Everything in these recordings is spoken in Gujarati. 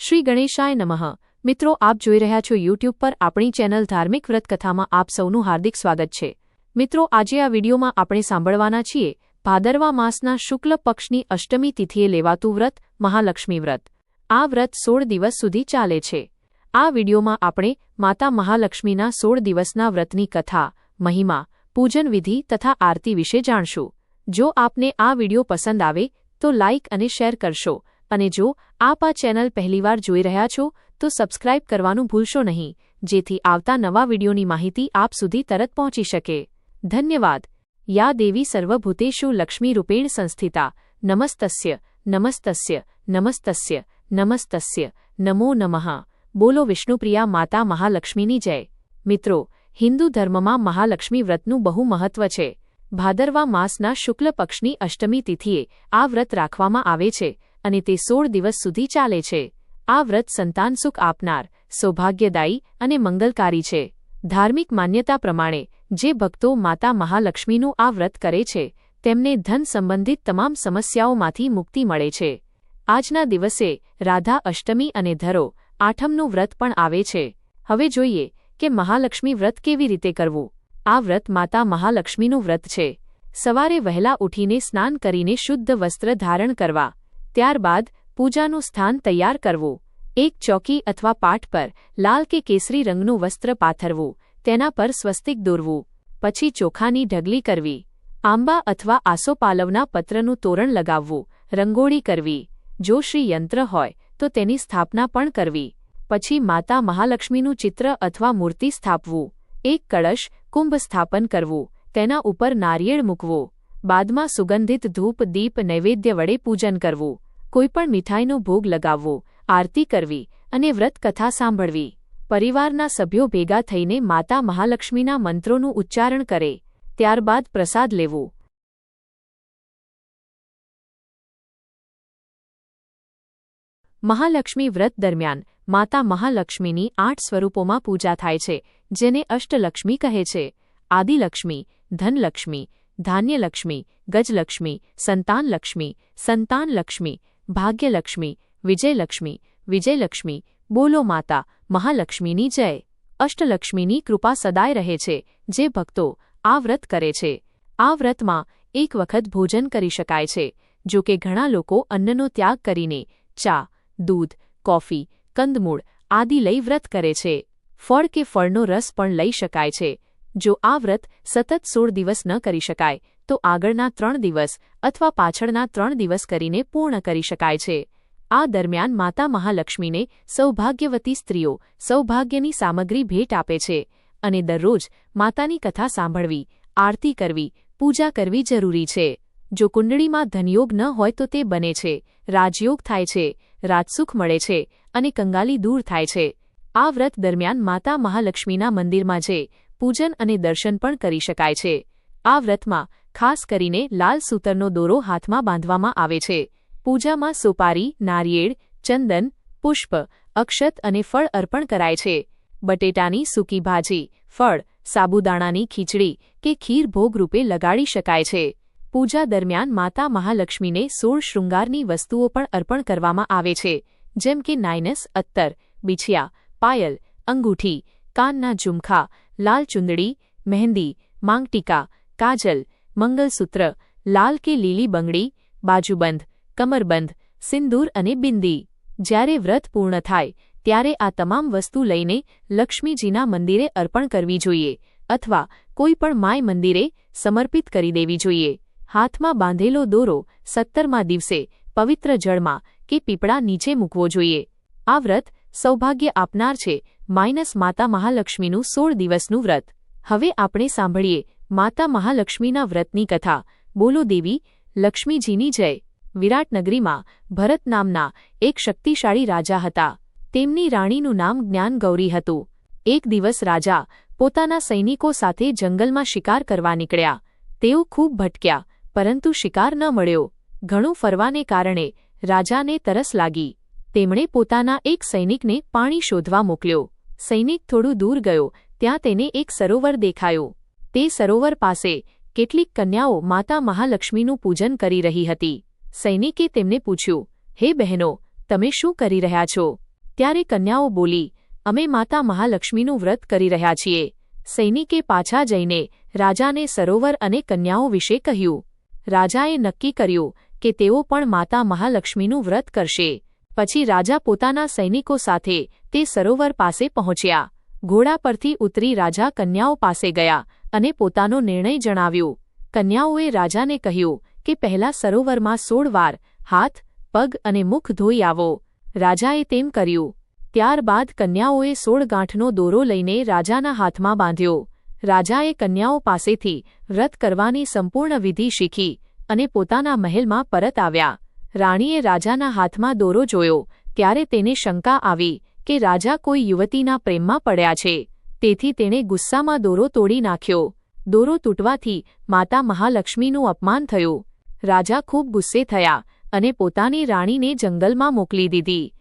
શ્રી ગણેશાય નમઃ. મિત્રો, આપ જોઈ રહ્યા છો યુટ્યુબ પર આપણી ચેનલ ધાર્મિક વ્રત કથામાં આપ સૌનું હાર્દિક સ્વાગત છે. મિત્રો, આજે આ વિડીયોમાં આપણે સાંભળવાના છીએ ભાદરવા માસના શુક્લ પક્ષની અષ્ટમી તિથિએ લેવાતું વ્રત, મહાલક્ષ્મી વ્રત. આ વ્રત સોળ દિવસ સુધી ચાલે છે. આ વિડીયોમાં આપણે માતા મહાલક્ષ્મીના સોળ દિવસના વ્રતની કથા, મહિમા, પૂજન વિધિ તથા આરતી વિશે જાણશું. જો આપને આ વીડિયો પસંદ આવે, તો લાઇક અને શેર કરશો. અને જો આપ આ ચેનલ પહેલીવાર જોઈ રહ્યા છો, તો સબસ્ક્રાઇબ કરવાનું ભૂલશો નહીં. જેથી આવતા નવા વિડીયોની માહિતી આપ સુધી તરત પહોંચી શકે. ધન્યવાદ. યા દેવી સર્વભૂતેષુ લક્ષ્મીરૂપેણ સંસ્થિતા. નમસ્તસ્ય. નમસ્તસ્ય. નમસ્તસ્ય. નમસ્તસ્ય. નમો નમઃ. બોલો વિષ્ણુપ્રિયા માતા મહાલક્ષ્મીની જય. મિત્રો, હિન્દુ ધર્મમાં મહાલક્ષ્મી વ્રતનું બહુ મહત્વ છે. ભાદરવા માસના શુક્લ પક્ષની અષ્ટમી તિથિએ આ વ્રત રાખવામાં આવે છે. અને તે સોળ દિવસ સુધી ચાલે છે. આ વ્રત સંતાન સુખ આપનાર, સૌભાગ્યદાયી અને મંગલકારી છે. ધાર્મિક માન્યતા પ્રમાણે, જે ભક્તો માતા મહાલક્ષ્મીનું આ વ્રત કરે છે, તેમને ધન સંબંધિત તમામ સમસ્યાઓમાંથી મુક્તિ મળે છે. આજના દિવસે રાધા અષ્ટમી અને ધરો આઠમનું વ્રત પણ આવે છે. હવે જોઈએ કે મહાલક્ષ્મી વ્રત કેવી રીતે કરવું. આ વ્રત માતા મહાલક્ષ્મીનું વ્રત છે. સવારે વહેલા ઉઠીને સ્નાન કરીને શુદ્ધ વસ્ત્ર ધારણ કરવા. ત્યારબાદ પૂજાનું સ્થાન તૈયાર કરવું, એક ચોકી અથવા પાઠ પર લાલ કે કેસરી રંગનું વસ્ત્ર પાથરવું, તેના પર સ્વસ્તિક દોરવું, પછી ચોખાની ઢગલી કરવી, આંબા અથવા આસોપાલવના પત્રનું તોરણ લગાવવું, રંગોળી કરવી, જો શ્રી યંત્ર હોય, તો તેની સ્થાપના પણ કરવી, પછી માતા મહાલક્ષ્મીનું ચિત્ર અથવા મૂર્તિ સ્થાપવું, એક કળશ કુંભ સ્થાપન કરવું, તેના ઉપર નારિયેળ મૂકવો બાદમાં સુગંધિત ધૂપ, દીપ, નૈવેદ્ય વડે પૂજન કરવું, કોઈપણ મીઠાઈનો ભોગ લગાવવો, આરતી કરવી અને વ્રત કથા સાંભળવી. પરિવારના સભ્યો ભેગા થઈને માતા મહાલક્ષ્મીના મંત્રોનું ઉચ્ચારણ કરે, ત્યારબાદ પ્રસાદ લેવો. મહાલક્ષ્મી વ્રત દરમિયાન માતા મહાલક્ષ્મીની આઠ સ્વરૂપોમાં પૂજા થાય છે, જેને અષ્ટલક્ષ્મી કહે છે. આદિલક્ષ્મી, ધનલક્ષ્મી ધાન્યલક્ષ્મી, ગજલક્ષ્મી, સંતાનલક્ષ્મી સંતાનલક્ષ્મી, ભાગ્યલક્ષ્મી, વિજયલક્ષ્મી વિજયલક્ષ્મી બોલો માતા મહાલક્ષ્મીની જય. અષ્ટલક્ષ્મીની કૃપા સદાય રહે છે, જે ભક્તો આ વ્રત કરે છે. આ વ્રતમાં એક વખત ભોજન કરી શકાય છે જો કે ઘણા લોકો અન્નનો ત્યાગ કરીને ચા, દૂધ, કોફી, કંદમૂળ આદિ લઈ વ્રત કરે છે. ફળ કે ફળનો રસ પણ લઈ શકાય છે. જો આ વ્રત સતત સોળ દિવસ ન કરી શકાય, તો આગળના ત્રણ દિવસ અથવા પાછળના ત્રણ દિવસ કરીને પૂર્ણ કરી શકાય છે. આ દરમિયાન માતા મહાલક્ષ્મીને સૌભાગ્યવતી સ્ત્રીઓ સૌભાગ્યની સામગ્રી ભેટ આપે છે અને દરરોજ માતાની કથા સાંભળવી, આરતી કરવી, પૂજા કરવી જરૂરી છે. જો કુંડળીમાં ધનયોગ ન હોય તો તે બને છે, રાજયોગ થાય છે, રાજસુખ મળે છે અને કંગાલી દૂર થાય છે. આ વ્રત દરમિયાન માતા મહાલક્ષ્મીના મંદિરમાં જે પૂજન અને દર્શન પણ કરી શકાય છે. આ વ્રતમાં, ખાસ કરીને લાલ સૂતરનો દોરો હાથમાં બાંધવામાં આવે છે. પૂજામાં સોપારી, નારિયેળ, ચંદન, પુષ્પ, અક્ષત અને ફળ અર્પણ કરાય છે. બટેટાની સૂકી ભાજી, ફળ, સાબુદાણાની ખીચડી કે ખીર ભોગ રૂપે લગાડી શકાય છે. પૂજા દરમિયાન માતા મહાલક્ષ્મીને સોળ શૃંગારની વસ્તુઓ પણ અર્પણ કરવામાં આવે છે, જેમ કે નાયનસ અત્તર, બિછિયા, પાયલ, અંગૂઠી, કાનના ઝુમખા લાલ ચુંદડી મહેંદી માંગટીકા કાજલ મંગલસૂત્ર લાલ કે લીલી બંગડી બાજુબંધ કમરબંધ સિંદૂર અને બિંદી જ્યારે વ્રત પૂર્ણ થાય ત્યારે આ તમામ વસ્તુ લઈને લક્ષ્મીજીના મંદિરે અર્પણ કરવી જોઈએ અથવા કોઈ પણ માય મંદિરે સમર્પિત કરી દેવી જોઈએ હાથમાં બાંધેલો દોરો સત્તરમા દિવસે પવિત્ર જળમાં કે પીપળા નીચે મૂકવો જોઈએ આ વ્રત સૌભાગ્ય આપનાર છે માઇનસ માતા મહાલક્ષ્મીનું સોળ દિવસનું વ્રત. હવે આપણે સાંભળીએ માતા મહાલક્ષ્મીના વ્રતની કથા. બોલો દેવી, લક્ષ્મીજીની જય. વિરાટનગરીમાં ભરત નામના એક શક્તિશાળી રાજા હતા. તેમની રાણીનું નામ જ્ઞાનગૌરી હતું. એક દિવસ રાજા પોતાના સૈનિકો સાથે જંગલમાં શિકાર કરવા નીકળ્યા. તેઓ ખૂબ ભટક્યા, પરંતુ શિકાર ન મળ્યો. ઘણું ફરવાને કારણે રાજાને તરસ લાગી. તેમણે પોતાના એક સૈનિકને પાણી શોધવા મોકલ્યો. સૈનિક થોડું દૂર ગયો, ત્યાં તેને એક સરોવર દેખાયો. તે સરોવર પાસે કેટલીક કન્યાઓ માતા મહાલક્ષ્મીનું પૂજન કરી રહી હતી. સૈનિકે તેમને પૂછ્યું, હે બહેનો, તમે શું કરી રહ્યા છો? ત્યારે કન્યાઓ બોલી, અમે માતા મહાલક્ષ્મીનું વ્રત કરી રહ્યા છીએ. સૈનિકે પાછા જઈને રાજાને સરોવર અને કન્યાઓ વિશે કહ્યું. રાજાએ નક્કી કર્યું કે તેઓ પણ માતા મહાલક્ષ્મીનું વ્રત કરશે. પછી રાજા પોતાના સૈનિકો સાથે તે સરોવર પાસે પહોંચ્યા. ઘોડા પરથી ઉતરી રાજા કન્યાઓ પાસે ગયા અને પોતાનો નિર્ણય જણાવ્યો. કન્યાઓએ રાજાને કહ્યું કે પહેલા સરોવરમાં સોળ વાર હાથ, પગ અને મુખ ધોઈ આવો. રાજાએ તેમ કર્યું. ત્યારબાદ કન્યાઓએ સોળ ગાંઠનો દોરો લઈને રાજાના હાથમાં બાંધ્યો. રાજાએ કન્યાઓ પાસેથી વ્રત કરવાની સંપૂર્ણ વિધિ શીખી અને પોતાના મહેલમાં પરત આવ્યા. રાણીએ રાજાના હાથમાં દોરો જોયો, ત્યારે તેને શંકા આવી કે રાજા કોઈ યુવતીના પ્રેમમાં પડ્યા છે. તેથી તેણે ગુસ્સામાં દોરો તોડી નાખ્યો. દોરો તૂટવાથી માતા મહાલક્ષ્મીનું અપમાન થયું. રાજા ખૂબ ગુસ્સે થયા અને પોતાની રાણીને જંગલમાં મોકલી દીધી.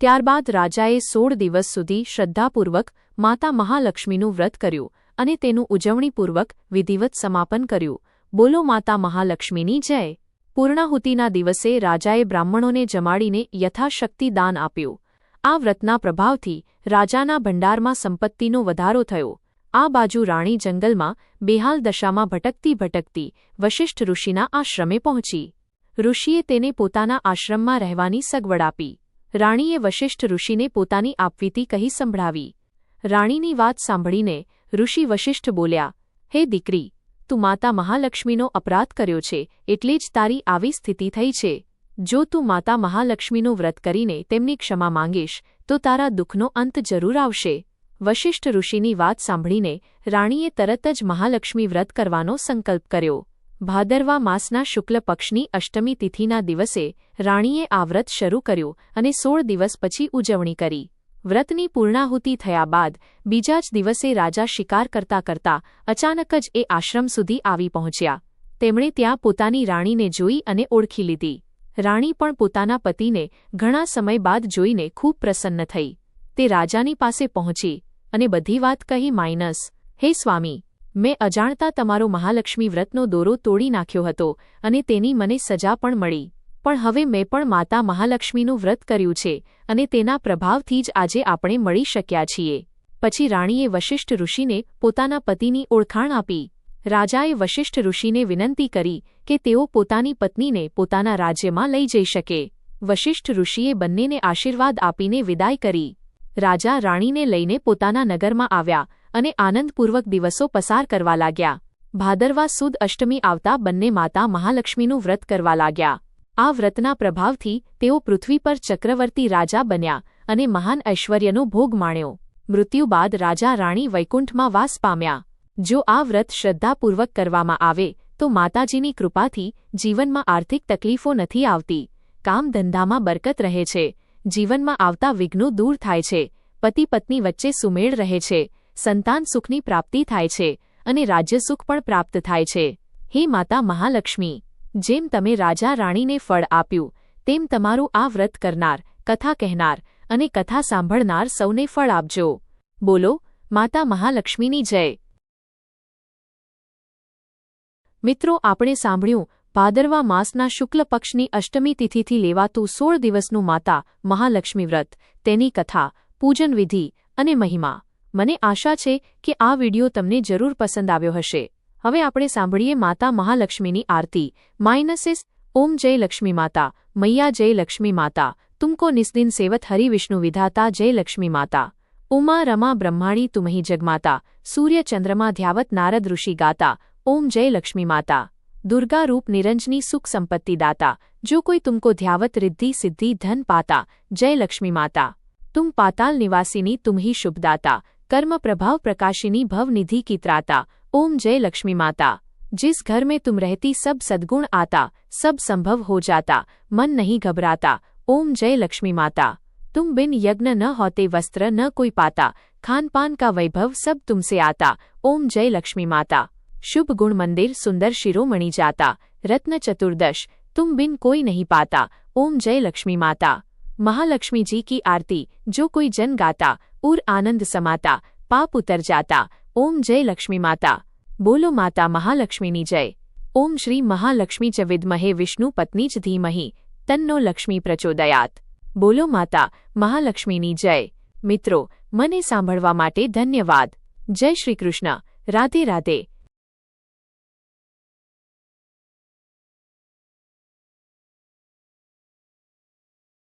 ત્યારબાદ રાજાએ સોળ દિવસ સુધી શ્રદ્ધાપૂર્વક માતા મહાલક્ષ્મીનું વ્રત કર્યું. અને તેનું ઉજવણીપૂર્વક વિધિવત સમાપન કર્યું. બોલો માતા મહાલક્ષ્મીની જય. પૂર્ણાહુતિના દિવસે રાજાએ બ્રાહ્મણોને જમાડીને યથાશક્તિ દાન આપ્યું. આ વ્રતના પ્રભાવથી રાજાના ભંડારમાં સંપત્તિનો વધારો થયો. આ બાજુ રાણી જંગલમાં બેહાલ દશામાં ભટકતી ભટકતી વશિષ્ઠ ઋષિના આશ્રમે પહોંચી. ઋષિએ તેને પોતાના આશ્રમમાં રહેવાની સગવડ આપી. રાણીએ વશિષ્ઠ ઋષિને પોતાની આપવીતી કહી સંભળાવી. રાણીની વાત સાંભળીને ઋષિ વશિષ્ઠ બોલ્યા, હે દીકરી, તું માતા મહાલક્ષ્મીનો અપરાધ કર્યો છે, એટલે જ તારી આવી સ્થિતિ થઈ છે. જો તું માતા મહાલક્ષ્મીનું વ્રત કરીને તેમની ક્ષમા માંગીશ, તો તારા દુઃખનો અંત જરૂર આવશે. વશિષ્ઠ ઋષિની વાત સાંભળીને રાણીએ તરત જ મહાલક્ષ્મી વ્રત કરવાનો સંકલ્પ કર્યો. ભાદરવા માસના શુક્લ પક્ષની અષ્ટમી તિથિના દિવસે રાણીએ આ વ્રત શરૂ કર્યું અને સોળ દિવસ પછી ઉજવણી કરી. વ્રતની પૂર્ણાહુતિ થયા બાદ બીજા જ દિવસે રાજા શિકાર કરતા કરતા અચાનક જ એ આશ્રમ સુધી આવી પહોંચ્યા. તેમણે ત્યાં પોતાની રાણીને જોઈ અને ઓળખી લીધી. રાણી પણ પોતાના પતિને ઘણા સમય બાદ જોઈને ખૂબ પ્રસન્ન થઈ. તે રાજાની પાસે પહોંચી અને બધી વાત કહી માઇનસ, હે સ્વામી, મેં અજાણતા તમારો મહાલક્ષ્મી વ્રતનો દોરો તોડી નાખ્યો હતો અને તેની મને સજા પણ મળી. પણ હવે મેં પણ માતા મહાલક્ષ્મીનું વ્રત કર્યું છે અને તેના પ્રભાવથી જ આજે આપણે મળી શક્યા છીએ. પછી રાણીએ વશિષ્ઠ ઋષિને પોતાના પતિની ઓળખાણ આપી. રાજાએ વશિષ્ઠ ઋષિને વિનંતી કરી કે તેઓ પોતાની પત્નીને પોતાના રાજ્યમાં લઈ જઈ શકે. વશિષ્ઠ ઋષિએ બંનેને આશીર્વાદ આપીને વિદાય કરી. રાજા રાણીને લઈને પોતાના નગરમાં આવ્યા અને આનંદપૂર્વક દિવસો પસાર કરવા લાગ્યા. ભાદરવા સુદ અષ્ટમી આવતા બંને માતા મહાલક્ષ્મીનું વ્રત કરવા લાગ્યા. આ વ્રતના પ્રભાવથી તેઓ પૃથ્વી પર ચક્રવર્તી રાજા બન્યા અને મહાન ઐશ્વર્યનો ભોગ માણ્યો. મૃત્યુ બાદ રાજા રાણી વૈકુંઠમાં વાસ પામ્યા. જો આ વ્રત શ્રદ્ધાપૂર્વક કરવામાં આવે, તો માતાજીની કૃપાથી જીવનમાં આર્થિક તકલીફો નથી આવતી. કામ ધંધામાં બરકત રહે છે. જીવનમાં આવતા વિઘ્નો દૂર થાય છે. પતિ પત્ની વચ્ચે સુમેળ રહે છે. સંતાન સુખની પ્રાપ્તિ થાય છે અને રાજ્યસુખ પણ પ્રાપ્ત થાય છે. હે માતા મહાલક્ષ્મી! જેમ તમે રાજા રાણીને ફળ આપ્યું, તેમ તમારું આ વ્રત કરનાર, કથા કહેનાર અને કથા સાંભળનાર સૌને ફળ આપજો. બોલો, માતા મહાલક્ષ્મીની જય. મિત્રો, આપણે સાંભળ્યું, ભાદરવા માસના શુક્લ પક્ષની અષ્ટમી તિથિથી લેવાતું સોળ દિવસનું માતા મહાલક્ષ્મી વ્રત, તેની કથા, પૂજન વિધિ અને મહિમા. મને આશા છે કે આ વિડિયો તમને જરૂર પસંદ આવ્યો હશે. હવે આપણે સાંભળીએ માતા મહાલક્ષ્મીની આરતી માઇનસિસ ઓમ જય લક્ષ્મી માતા મૈયા જય લક્ષ્મી માતા તુમકો નિસ્દિન સેવત હરિ વિષ્ણુ વિધાતા જય લક્ષ્મી માતા ઉમા રમા બ્રહ્માણી તુમહી જગમાતા સૂર્ય ચંદ્રમા ધ્યાવત નારદ ઋષિ ગાતા ઓમ જય લક્ષ્મી માતા દુર્ગા રૂપ નિરંજની સુખ સંપત્તિ દાતા જો કોઈ તુમકો ધ્યાવત રિદ્ધિ સિદ્ધિ ધન પાતા જય લક્ષ્મી માતા તુમ પાતાલ નિવાસીની તુમહી શુભદાતા कर्म प्रभाव प्रकाशिनी भव निधि की त्राता ओम जय लक्ष्मी माता। जिस घर में तुम रहती सब सद्गुण आता, सब संभव हो जाता, मन नहीं घबराता, ओम जय लक्ष्मी माता। तुम बिन यज्ञ न होते, वस्त्र न कोई पाता खान पान का वैभव सब तुमसे आता, ओम जय लक्ष्मी माता। शुभ गुण मंदिर सुंदर शिरोमणि जाता, रत्न चतुर्दश, तुम बिन कोई नहीं पाता, ओम जय लक्ष्मी माता। महालक्ष्मी जी की आरती, जो कोई जन गाता, उर आनंद समाता, पाप उतर जाता ઓમ જય લક્ષ્મી માતા. બોલો માતા મહાલક્ષ્મીની જય. ઓમ શ્રી મહાલક્ષ્મી ચ વિદ્મહે વિષ્ણુ પત્ની જ ધીમહી. તન્નો લક્ષ્મી પ્રચોદયાત. બોલો માતા મહાલક્ષ્મીની જય. મિત્રો, મને સાંભળવા માટે ધન્યવાદ. જય શ્રી કૃષ્ણ. રાધે રાધે.